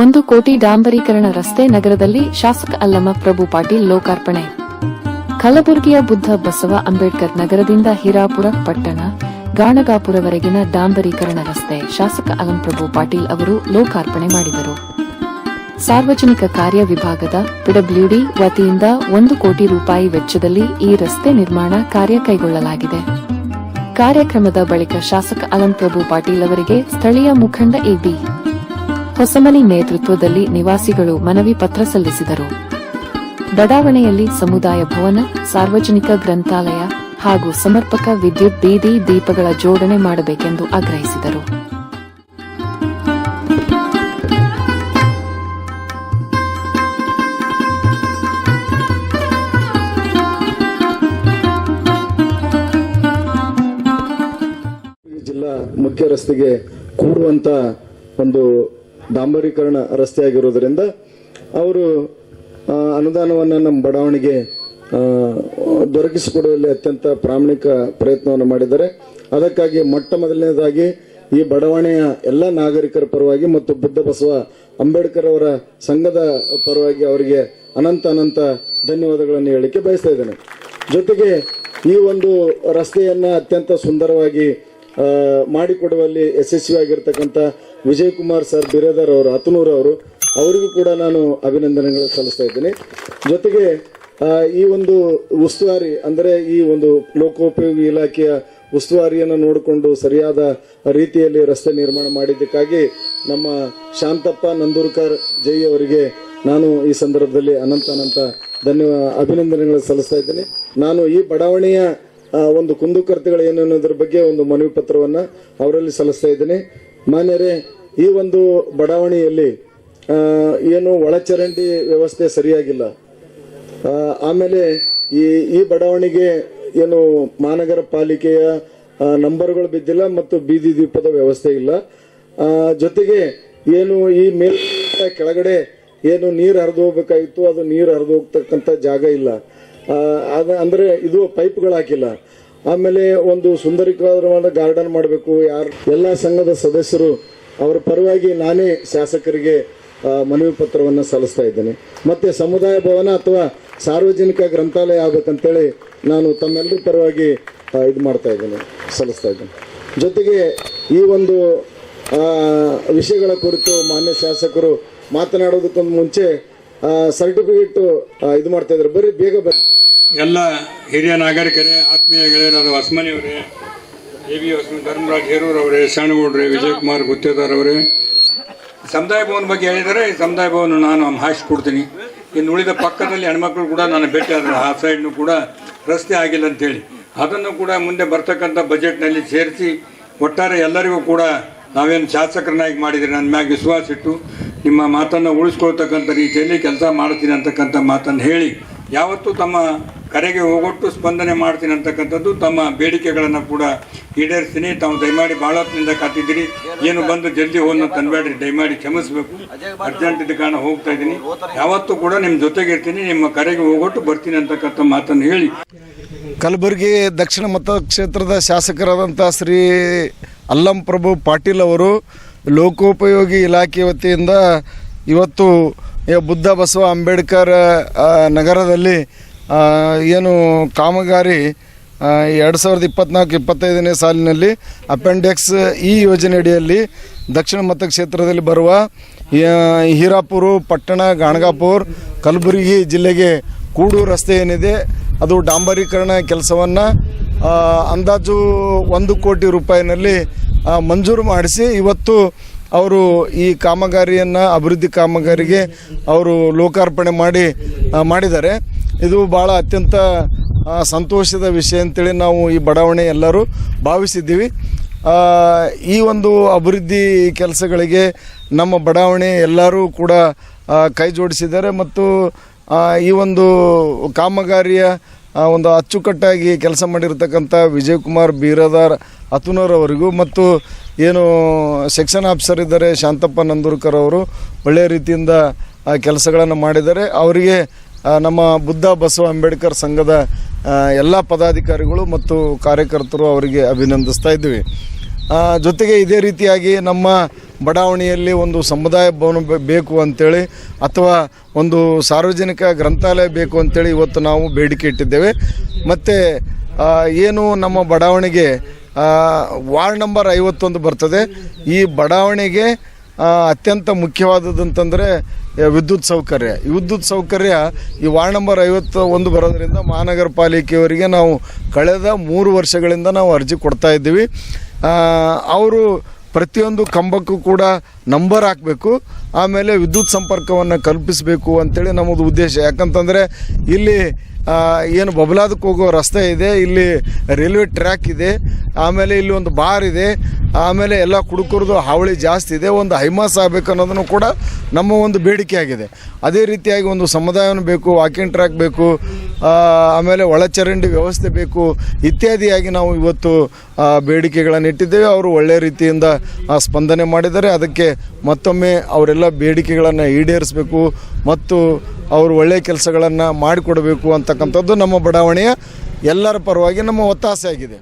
ಒಂದು ಕೋಟಿ ಡಾಂಬರೀಕರಣ ರಸ್ತೆ ನಗರದಲ್ಲಿ ಶಾಸಕ ಅಲ್ಲಮ ಪ್ರಭು ಪಾಟೀಲ್ ಲೋಕಾರ್ಪಣೆ. ಕಲಬುರಗಿಯ ಬುದ್ಧ ಬಸವ ಅಂಬೇಡ್ಕರ್ ನಗರದಿಂದ ಹಿರಾಪುರ, ಪಟ್ಟಣ, ಗಾಣಗಾಪುರವರೆಗಿನ ಡಾಂಬರೀಕರಣ ರಸ್ತೆ ಶಾಸಕ ಅಲಂ ಪ್ರಭು ಪಾಟೀಲ್ ಅವರು ಲೋಕಾರ್ಪಣೆ ಮಾಡಿದರು. ಸಾರ್ವಜನಿಕ ಕಾರ್ಯ ವಿಭಾಗದ ಪಿಡಬ್ಲ್ಯೂಡಿ ವತಿಯಿಂದ ಒಂದು ಕೋಟಿ ರೂಪಾಯಿ ವೆಚ್ಚದಲ್ಲಿ ಈ ರಸ್ತೆ ನಿರ್ಮಾಣ ಕಾರ್ಯ ಕೈಗೊಳ್ಳಲಾಗಿದೆ. ಕಾರ್ಯಕ್ರಮದ ಬಳಿಕ ಶಾಸಕ ಅಲಂ ಪ್ರಭು ಪಾಟೀಲ್ ಅವರಿಗೆ ಸ್ಥಳೀಯ ಮುಖಂಡ ಎಬಿ ಹೊಸಮನಿ ನೇತೃತ್ವದಲ್ಲಿ ನಿವಾಸಿಗಳು ಮನವಿ ಪತ್ರ ಸಲ್ಲಿಸಿದರು. ಬಡಾವಣೆಯಲ್ಲಿ ಸಮುದಾಯ ಭವನ, ಸಾರ್ವಜನಿಕ ಗ್ರಂಥಾಲಯ ಹಾಗೂ ಸಮರ್ಪಕ ವಿದ್ಯುತ್ ಬೀದಿ ದೀಪಗಳ ಜೋಡಣೆ ಮಾಡಬೇಕೆಂದು ಆಗ್ರಹಿಸಿದರು. ಜಿಲ್ಲಾ ಮುಖ್ಯ ರಸ್ತೆಗೆ ಕೂಡುವಂತ ಒಂದು ಡಾಂಬರೀಕರಣ ರಸ್ತೆ ಆಗಿರೋದ್ರಿಂದ ಅವರು ಅನುದಾನವನ್ನು ನಮ್ಮ ಬಡಾವಣೆಗೆ ದೊರಕಿಸಿಕೊಡುವಲ್ಲಿ ಅತ್ಯಂತ ಪ್ರಾಮಾಣಿಕ ಪ್ರಯತ್ನವನ್ನು ಮಾಡಿದ್ದಾರೆ. ಅದಕ್ಕಾಗಿ ಮೊಟ್ಟ ಮೊದಲನೇದಾಗಿ ಈ ಬಡಾವಣೆಯ ಎಲ್ಲ ನಾಗರಿಕರ ಪರವಾಗಿ ಮತ್ತು ಬುದ್ಧ ಬಸವ ಅಂಬೇಡ್ಕರ್ ಅವರ ಸಂಘದ ಪರವಾಗಿ ಅವರಿಗೆ ಅನಂತ ಅನಂತ ಧನ್ಯವಾದಗಳನ್ನು ಹೇಳಲಿಕ್ಕೆ ಬಯಸ್ತಾ ಇದ್ದೇನೆ. ಜೊತೆಗೆ ಈ ಒಂದು ರಸ್ತೆಯನ್ನು ಅತ್ಯಂತ ಸುಂದರವಾಗಿ ಮಾಡಿಕೊಡುವಲ್ಲಿ ಯಶಸ್ವಿಯಾಗಿರ್ತಕ್ಕಂಥ ವಿಜಯ್ ಕುಮಾರ್ ಸರ್, ಬಿರೇದರ್ ಅವರು ಹತನೂರ್ ಅವರು, ಅವರಿಗೂ ಕೂಡ ನಾನು ಅಭಿನಂದನೆಗಳು ಸಲ್ಲಿಸ್ತಾ ಇದ್ದೀನಿ. ಜೊತೆಗೆ ಈ ಒಂದು ಉಸ್ತುವಾರಿ, ಅಂದರೆ ಈ ಒಂದು ಲೋಕೋಪಯೋಗಿ ಇಲಾಖೆಯ ಉಸ್ತುವಾರಿಯನ್ನು ನೋಡಿಕೊಂಡು ಸರಿಯಾದ ರೀತಿಯಲ್ಲಿ ರಸ್ತೆ ನಿರ್ಮಾಣ ಮಾಡಿದ್ದಕ್ಕಾಗಿ ನಮ್ಮ ಶಾಂತಪ್ಪ ನಂದೂರ್ಕರ್ ಜೈ ಅವರಿಗೆ ನಾನು ಈ ಸಂದರ್ಭದಲ್ಲಿ ಅನಂತ ಅನಂತ ಧನ್ಯವಾದ, ಅಭಿನಂದನೆಗಳು ಸಲ್ಲಿಸ್ತಾ ಇದ್ದೀನಿ. ನಾನು ಈ ಬಡಾವಣೆಯ ಒಂದು ಕುಂದುಕೊರತೆಗಳು ಏನು ಅನ್ನೋದ್ರ ಬಗ್ಗೆ ಒಂದು ಮನವಿ ಪತ್ರವನ್ನ ಅವರಲ್ಲಿ ಸಲ್ಲಿಸ್ತಾ ಇದ್ದೀನಿ. ಮಾನ್ಯರೇ, ಈ ಒಂದು ಬಡಾವಣೆಯಲ್ಲಿ ಏನು ಒಳಚರಂಡಿ ವ್ಯವಸ್ಥೆ ಸರಿಯಾಗಿಲ್ಲ. ಆಮೇಲೆ ಈ ಈ ಬಡಾವಣೆಗೆ ಏನು ಮಹಾನಗರ ಪಾಲಿಕೆಯ ನಂಬರ್ಗಳು ಬಿದ್ದಿಲ್ಲ ಮತ್ತು ಬೀದಿ ದೀಪದ ವ್ಯವಸ್ಥೆ ಇಲ್ಲ. ಜೊತೆಗೆ ಏನು ಈ ಮೇಲ್ ಕೆಳಗಡೆ ಏನು ನೀರು ಹರಿದು ಹೋಗ್ಬೇಕಾಗಿತ್ತು, ಅದು ನೀರು ಹರಿದು ಹೋಗ್ತಕ್ಕಂಥ ಜಾಗ ಇಲ್ಲ. ಅಂದ್ರೆ ಇದು ಪೈಪ್ಗಳು ಹಾಕಿಲ್ಲ ಆಮೇಲೆ ಒಂದು ಸುಂದರಿಕವಾದ ಗಾರ್ಡನ್ ಮಾಡಬೇಕು, ಯಾರು, ಎಲ್ಲ ಸಂಘದ ಸದಸ್ಯರು, ಅವರ ಪರವಾಗಿ ನಾನೇ ಶಾಸಕರಿಗೆ ಮನವಿ ಪತ್ರವನ್ನು ಸಲ್ಲಿಸ್ತಾ ಇದ್ದೇನೆ. ಮತ್ತೆ ಸಮುದಾಯ ಭವನ ಅಥವಾ ಸಾರ್ವಜನಿಕ ಗ್ರಂಥಾಲಯ ಆಗ್ಬೇಕಂತೇಳಿ ನಾನು ತಮ್ಮೆಲ್ಲರ ಪರವಾಗಿ ಇದು ಮಾಡ್ತಾ ಇದ್ದೇನೆ, ಸಲ್ಲಿಸ್ತಾ ಇದ್ದೇನೆ. ಜೊತೆಗೆ ಈ ಒಂದು ವಿಷಯಗಳ ಕುರಿತು ಮಾನ್ಯ ಶಾಸಕರು ಮಾತನಾಡೋದಕ್ಕೊಂದು ಮುಂಚೆ ಸರ್ಟಿಫಿಕೇಟ್ ಇದು ಮಾಡ್ತಾ ಇದ್ದಾರೆ. ಬರೀ ಬೇಗ ಎಲ್ಲ ಹಿರಿಯ ನಾಗರಿಕರೇ, ಆತ್ಮೀಯ ಗೆಳೆಯರಾದ ಹೊಸಮನಿಯವರೇ ಎ ಬಿ ಹೊಸಮನಿ ಧರ್ಮರಾಜ್ ಹೇರೂರವರೇ ಶರಣಗೌಡ್ರೆ ವಿಜಯಕುಮಾರ್ ಗುತ್ತೇದಾರ್ ಅವರೇ. ಸಮುದಾಯ ಭವನ ಬಗ್ಗೆ ಹೇಳಿದರೆ ಈ ಸಮುದಾಯ ಭವನ ನಾನು ಹಾಯಿಸ್ಕೊಡ್ತೀನಿ ಇನ್ನು ಉಳಿದ ಪಕ್ಕದಲ್ಲಿ ಹೆಣ್ಮಕ್ಳು ಕೂಡ ನಾನು ಭೇಟಿ ಆದರೆ ಆ ಸೈಡ್ನು ಕೂಡ ರಸ್ತೆ ಆಗಿಲ್ಲ ಅಂತೇಳಿ. ಅದನ್ನು ಕೂಡ ಮುಂದೆ ಬರ್ತಕ್ಕಂಥ ಬಜೆಟ್ನಲ್ಲಿ ಸೇರಿಸಿ, ಒಟ್ಟಾರೆ ಎಲ್ಲರಿಗೂ ಕೂಡ ನಾವೇನು ಶಾಸಕರನ್ನಾಗಿ ಮಾಡಿದರೆ ನನ್ನ ಮ್ಯಾಗ ವಿಶ್ವಾಸ ಇಟ್ಟು, ನಿಮ್ಮ ಮಾತನ್ನು ಉಳಿಸ್ಕೊಳ್ತಕ್ಕಂಥ ರೀತಿಯಲ್ಲಿ ಕೆಲಸ ಮಾಡ್ತೀನಿ ಅಂತಕ್ಕಂಥ ಮಾತನ್ನು ಹೇಳಿ ಯಾವತ್ತೂ ತಮ್ಮ ಕರೆಗೆ ಹೋಗೊಟ್ಟು ಸ್ಪಂದನೆ ಮಾಡ್ತೀನಿ ಅಂತಕ್ಕಂಥದ್ದು ತಮ್ಮ ಬೇಡಿಕೆಗಳನ್ನು ಕೂಡ ಈಡೇರಿಸ್ತೀನಿ. ತಾವು ದಯಮಾಡಿ ಭಾಳ ಹೊತ್ತಿನಿಂದ ಕಾತಿದ್ದೀರಿ ಏನು ಬಂದು ಜಲ್ದಿ ಹೋಗಿ ತಂದಬೇಡ್ರಿ ದಯಮಾಡಿ ಕ್ಷಮಿಸಬೇಕು. ಅರ್ಜೆಂಟ್ ಇದ್ದ ಕಾರಣ ಹೋಗ್ತಾ ಇದ್ದೀನಿ. ಯಾವತ್ತೂ ಕೂಡ ನಿಮ್ಮ ಜೊತೆಗೆ ಇರ್ತೀನಿ. ನಿಮ್ಮ ಕರೆಗೆ ಹೋಗೊಟ್ಟು ಬರ್ತೀನಿ ಅಂತಕ್ಕಂಥ ಮಾತನ್ನು ಹೇಳಿ. ಕಲಬುರಗಿ ದಕ್ಷಿಣ ಮತಕ್ಷೇತ್ರದ ಶಾಸಕರಾದಂಥ ಶ್ರೀ ಅಲ್ಲಂ ಪ್ರಭು ಪಾಟೀಲ್ ಅವರು ಲೋಕೋಪಯೋಗಿ ಇಲಾಖೆ ವತಿಯಿಂದ ಇವತ್ತು ಬುದ್ಧ ಬಸವ ಅಂಬೇಡ್ಕರ್ ನಗರದಲ್ಲಿ ಏನು ಕಾಮಗಾರಿ ಎರಡು ಸಾವಿರದ ಇಪ್ಪತ್ನಾಲ್ಕು ಇಪ್ಪತ್ತೈದನೇ ಸಾಲಿನಲ್ಲಿ ಅಪೆಂಡೆಕ್ಸ್ ಈ ಯೋಜನೆಯಡಿಯಲ್ಲಿ ದಕ್ಷಿಣ ಮತಕ್ಷೇತ್ರದಲ್ಲಿ ಬರುವ ಹೀರಾಪುರ, ಪಟ್ಟಣ, ಗಾಣಗಾಪುರ್, ಕಲಬುರಗಿ ಜಿಲ್ಲೆಗೆ ಕೂಡು ರಸ್ತೆ ಏನಿದೆ, ಅದು ಡಾಂಬರೀಕರಣ ಕೆಲಸವನ್ನು ಅಂದಾಜು ಒಂದು ಕೋಟಿ ರೂಪಾಯಿನಲ್ಲಿ ಮಂಜೂರು ಮಾಡಿಸಿ, ಇವತ್ತು ಅವರು ಈ ಕಾಮಗಾರಿಯನ್ನು, ಅಭಿವೃದ್ಧಿ ಕಾಮಗಾರಿಗೆ ಅವರು ಲೋಕಾರ್ಪಣೆ ಮಾಡಿ ಮಾಡಿದ್ದಾರೆ. ಇದು ಭಾಳ ಅತ್ಯಂತ ಸಂತೋಷದ ವಿಷಯ ಅಂತೇಳಿ ನಾವು ಈ ಬಡಾವಣೆ ಎಲ್ಲರೂ ಭಾವಿಸಿದ್ದೀವಿ. ಈ ಒಂದು ಅಭಿವೃದ್ಧಿ ಕೆಲಸಗಳಿಗೆ ನಮ್ಮ ಬಡಾವಣೆ ಎಲ್ಲರೂ ಕೂಡ ಕೈ ಜೋಡಿಸಿದ್ದಾರೆ ಮತ್ತು ಈ ಒಂದು ಕಾಮಗಾರಿಯ ಒಂದು ಅಚ್ಚುಕಟ್ಟಾಗಿ ಕೆಲಸ ಮಾಡಿರ್ತಕ್ಕಂಥ ವಿಜಯಕುಮಾರ್ ಬೀರದಾರ್ ಅತುನರವರಿಗೂ ಮತ್ತು ಏನು ಸೆಕ್ಷನ್ ಆಫೀಸರ್ ಇದ್ದಾರೆ ಶಾಂತಪ್ಪ ನಂದೂರ್ಕರ್ ಅವರು ಒಳ್ಳೆಯ ರೀತಿಯಿಂದ ಕೆಲಸಗಳನ್ನು ಮಾಡಿದ್ದಾರೆ. ಅವರಿಗೆ ನಮ್ಮ ಬುದ್ಧ ಬಸವ ಅಂಬೇಡ್ಕರ್ ಸಂಘದ ಎಲ್ಲ ಪದಾಧಿಕಾರಿಗಳು ಮತ್ತು ಕಾರ್ಯಕರ್ತರು ಅವರಿಗೆ ಅಭಿನಂದಿಸ್ತಾ ಇದ್ದೀವಿ. ಜೊತೆಗೆ ಇದೇ ರೀತಿಯಾಗಿ ನಮ್ಮ ಬಡಾವಣೆಯಲ್ಲಿ ಒಂದು ಸಮುದಾಯ ಭವನ ಬೇಕು ಅಂತೇಳಿ ಅಥವಾ ಒಂದು ಸಾರ್ವಜನಿಕ ಗ್ರಂಥಾಲಯ ಬೇಕು ಅಂತೇಳಿ ಇವತ್ತು ನಾವು ಬೇಡಿಕೆ ಇಟ್ಟಿದ್ದೇವೆ. ಮತ್ತು ಏನು ನಮ್ಮ ಬಡಾವಣೆಗೆ ವಾರ್ಡ್ ನಂಬರ್ ಐವತ್ತೊಂದು ಬರ್ತದೆ. ಈ ಬಡಾವಣೆಗೆ ಅತ್ಯಂತ ಅತ್ಯಂತ ಮುಖ್ಯವಾದದ್ದಂತಂದರೆ ವಿದ್ಯುತ್ ಸೌಕರ್ಯ. ವಿದ್ಯುತ್ ಸೌಕರ್ಯ ಈ ವಾರ್ಡ್ ನಂಬರ್ ಐವತ್ತು ಒಂದು ಬರೋದರಿಂದ ಮಹಾನಗರ ಪಾಲಿಕೆಯವರಿಗೆ ನಾವು ಕಳೆದ ಮೂರು ವರ್ಷಗಳಿಂದ ನಾವು ಅರ್ಜಿ ಕೊಡ್ತಾ ಇದ್ದೀವಿ. ಅವರು ಪ್ರತಿಯೊಂದು ಕಂಬಕ್ಕೂ ಕೂಡ ನಂಬರ್ ಹಾಕಬೇಕು, ಆಮೇಲೆ ವಿದ್ಯುತ್ ಸಂಪರ್ಕವನ್ನು ಕಲ್ಪಿಸಬೇಕು ಅಂತೇಳಿ ನಮ್ಮದು ಉದ್ದೇಶ. ಯಾಕಂತಂದರೆ ಇಲ್ಲಿ ಏನು ಬಬಲಾದಕ್ಕೆ ಹೋಗೋ ರಸ್ತೆ ಇದೆ, ಇಲ್ಲಿ ರೈಲ್ವೆ ಟ್ರ್ಯಾಕ್ ಇದೆ, ಆಮೇಲೆ ಇಲ್ಲಿ ಒಂದು ಬಾರ್ ಇದೆ ಆಮೇಲೆ ಎಲ್ಲ ಕುಡುಕರದು ಹಾವಳಿ ಜಾಸ್ತಿ ಇದೆ, ಒಂದು ಹೈಮಾಸ್ ಆಗಬೇಕು ಅನ್ನೋದನ್ನು ಕೂಡ ನಮ್ಮ ಒಂದು ಬೇಡಿಕೆ ಆಗಿದೆ. ಅದೇ ರೀತಿಯಾಗಿ ಒಂದು ಸಮುದಾಯವನ್ನು ಬೇಕು ವಾಕಿಂಗ್ ಟ್ರ್ಯಾಕ್ ಬೇಕು ಆಮೇಲೆ ಒಳಚರಂಡಿ ವ್ಯವಸ್ಥೆ ಬೇಕು, ಇತ್ಯಾದಿಯಾಗಿ ನಾವು ಇವತ್ತು ಬೇಡಿಕೆಗಳನ್ನು ಇಟ್ಟಿದ್ದೇವೆ. ಅವರು ಒಳ್ಳೆಯ ರೀತಿಯಿಂದ ಸ್ಪಂದನೆ ಮಾಡಿದ್ದಾರೆ. ಅದಕ್ಕೆ ಮತ್ತೊಮ್ಮೆ ಅವರೆಲ್ಲ ಬೇಡಿಕೆಗಳನ್ನು ಈಡೇರಿಸಬೇಕು ಮತ್ತು ಅವರು ಒಳ್ಳೆಯ ಕೆಲಸಗಳನ್ನು ಮಾಡಿಕೊಡಬೇಕು ಅಂತಕ್ಕಂಥದ್ದು ನಮ್ಮ ಬಡಾವಣೆಯ ಎಲ್ಲರ ಪರವಾಗಿ ನಮ್ಮ ಒತ್ತಾಸೆ ಆಗಿದೆ